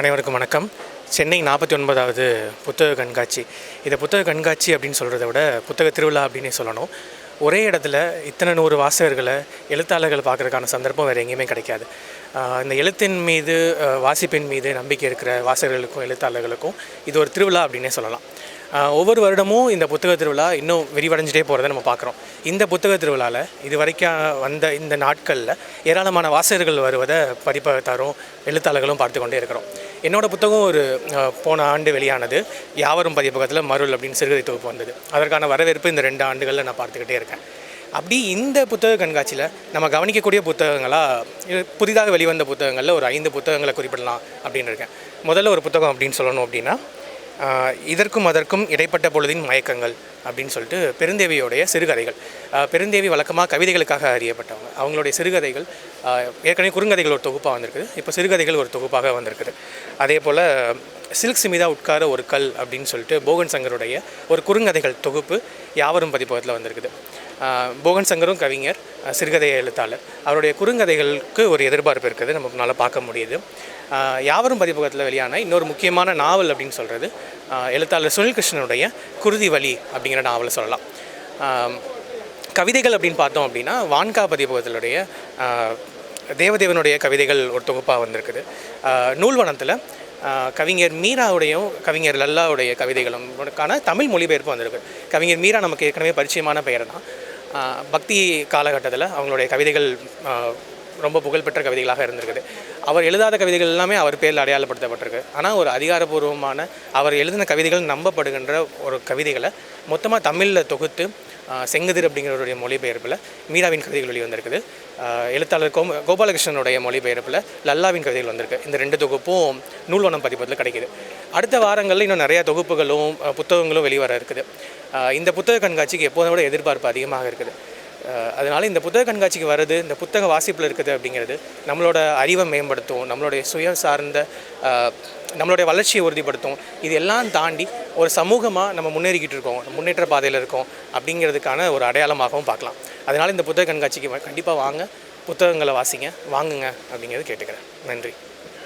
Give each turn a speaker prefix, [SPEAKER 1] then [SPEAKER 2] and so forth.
[SPEAKER 1] அனைவருக்கும் வணக்கம். சென்னை நாற்பத்தி ஒன்பதாவது புத்தக கண்காட்சி. இதை புத்தக கண்காட்சி அப்படின்னு சொல்கிறத விட புத்தக திருவிழா அப்படின்னே சொல்லணும். ஒரே இடத்துல இத்தனை நூறு வாசகர்களை எழுத்தாளர்கள் பார்க்குறதுக்கான சந்தர்ப்பம் வேறு எங்கேயுமே கிடைக்காது. இந்த எழுத்தின் மீது வாசிப்பின் மீது நம்பிக்கை இருக்கிற வாசகர்களுக்கும் எழுத்தாளர்களுக்கும் இது ஒரு திருவிழா அப்படின்னே சொல்லலாம். ஒவ்வொரு வருடமும் இந்த புத்தக திருவிழா இன்னும் விரிவடைஞ்சிட்டே போகிறத நம்ம பார்க்குறோம். இந்த புத்தக திருவிழாவில் இது வரைக்கும் வந்த இந்த நாட்களில் ஏராளமான வாசகர்கள் வருவதை பதிப்பகத்தாரும் எழுத்தாளர்களும் பார்த்து கொண்டே இருக்கிறோம். என்னோடய புத்தகம் ஒரு போன ஆண்டு வெளியானது. யாவரும் பதிப்பகத்தில் மருள் அப்படின்னு சிறுகதை தொகுப்பு வந்தது. அதற்கான வரவேற்பு இந்த ரெண்டு ஆண்டுகளில் நான் பார்த்துக்கிட்டே இருக்கேன். அப்படி இந்த புத்தக கண்காட்சியில் நம்ம கவனிக்கக்கூடிய புத்தகங்களாக புதிதாக வெளிவந்த புத்தகங்களில் ஒரு ஐந்து புத்தகங்களை குறிப்பிடலாம் அப்படின்னு இருக்கேன். முதல்ல ஒரு புத்தகம் அப்படின்னு சொல்லணும் அப்படின்னா இதற்கும் அதற்கும் இடைப்பட்ட பொழுதின் மயக்கங்கள் அப்படின்னு சொல்லிட்டு பெருந்தேவியோடைய சிறுகதைகள். பெருந்தேவி வழக்கமாக கவிதைகளுக்காக அறியப்பட்டவங்க. அவங்களுடைய சிறுகதைகள் ஏற்கனவே குறுங்கதைகள் ஒரு தொகுப்பாக வந்திருக்குது. இப்போ சிறுகதைகள் ஒரு தொகுப்பாக வந்திருக்குது. அதே போல் சில்க் சிமிதா உட்கார ஒரு கல் அப்படின்னு சொல்லிட்டு போகன் சங்கருடைய ஒரு குறுங்கதைகள் தொகுப்பு யாவரும் பதிப்பகத்தில் வந்திருக்குது. போகன் சங்கரும் கவிஞர் சிறுகதை எழுத்தாளர். அவருடைய குறுங்கதைகளுக்கு ஒரு எதிர்பார்ப்பு இருக்குது. நம்மளால பார்க்க முடியுது. யாவரும் பதிப்பகத்தில் வெளியான இன்னொரு முக்கியமான நாவல் அப்படின்னு சொல்கிறது எழுத்தாளர் சுனில் கிருஷ்ணனுடைய குருதி வலி அப்படிங்கிற நாவலை சொல்லலாம். கவிதைகள் அப்படின்னு பார்த்தோம் அப்படின்னா வான்கா பதிப்பகத்தினுடைய தேவதேவனுடைய கவிதைகள் ஒரு தொகுப்பாக வந்திருக்குது. நூல்வனத்தில் கவிஞர் மீராவுடையும் கவிஞர் லல்லாவுடைய கவிதைகளும் தமிழ் மொழிபெயர்ப்பு வந்திருக்கு. கவிஞர் மீரா நமக்கு ஏற்கனவே பரிச்சயமான பெயர் தான். பக்தி காலகட்டத்தில் அவங்களுடைய கவிதைகள் ரொம்ப புகழ்பெற்ற கவிதைகளாக இருந்திருக்குது. அவர் எழுதாத கவிதைகள் எல்லாமே அவர் பேரில் அடையாளப்படுத்தப்பட்டிருக்கு. ஆனால் ஒரு அதிகாரப்பூர்வமான அவர் எழுதின கவிதைகள் நம்பப்படுகின்ற ஒரு கவிதைகளை மொத்தமாக தமிழில் தொகுத்து செங்கதிர் அப்படிங்கிறவருடைய மொழிபெயர்ப்பில் மீராவின் கவிதைகள் வெளிவந்திருக்குது வந்திருக்குது. எழுத்தாளர் கோ கோபாலகிருஷ்ணனுடைய மொழிபெயர்ப்பில் லல்லாவின் கவிதைகள் வந்திருக்கு. இந்த ரெண்டு தொகுப்பும் நூல்வனம் பதிப்பத்தில் கிடைக்குது. அடுத்த வாரங்களில் இன்னும் நிறையா தொகுப்புகளும் புத்தகங்களும் வெளிவர இருக்குது. இந்த புத்தக கண்காட்சிக்கு எப்போதும் விட எதிர்பார்ப்பு அதிகமாக இருக்குது. அதனால இந்த புத்தக கண்காட்சிக்கு வர்றது இந்த புத்தக வாசிப்பில் இருக்குது அப்படிங்கிறது நம்மளோட அறிவை மேம்படுத்தும் நம்மளுடைய சுய சார்ந்த நம்மளுடைய வளர்ச்சியை உறுதிப்படுத்தும். இது எல்லாம் தாண்டி ஒரு சமூகமாக நம்ம முன்னேறிக்கிட்டு இருக்கோம் முன்னேற்ற பாதையில் இருக்கோம் அப்படிங்கிறதுக்கான ஒரு அடையாளமாகவும் பார்க்கலாம். அதனால் இந்த புத்தக கண்காட்சிக்கு கண்டிப்பாக வாங்க புத்தகங்களை வாசிங்க வாங்குங்க அப்படிங்கிறது கேட்டுக்கிறேன். நன்றி.